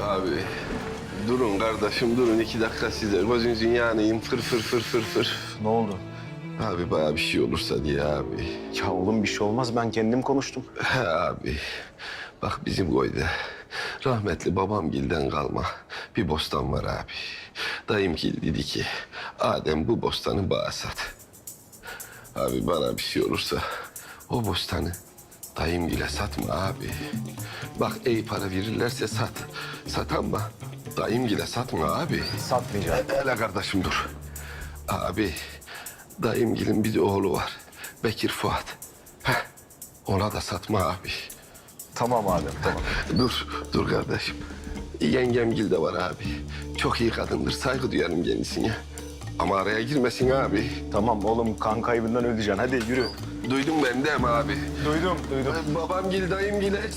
Abi durun kardeşim durun iki dakika size gözünüzün yanayım fır fır fır fır fır. Ne oldu? Abi bana bir şey olursa diye abi. Ya oğlum bir şey olmaz ben kendim konuştum. He abi bak bizim koyda rahmetli babamgilden kalma bir bostan var abi. Dayımgil dedi ki Adem bu bostanı bana sat. Abi bana bir şey olursa o bostanı dayımgile satma abi. Bak iyi para verirlerse sat. Sat ama dayımgile satma abi. Satmayacağım. Hele kardeşim dur. Abi dayımgilin bir de oğlu var. Bekir Fuat. Heh, ona da satma abi. Tamam Adem tamam. Dur, dur kardeşim. Yengemgil de var abi. Çok iyi kadındır, saygı duyarım kendisine. Ama araya girmesin abi. Tamam oğlum kan kaybından öleceksin hadi yürü. Duydun ben de mi abi? Duydum duydum. Babamgil, dayımgile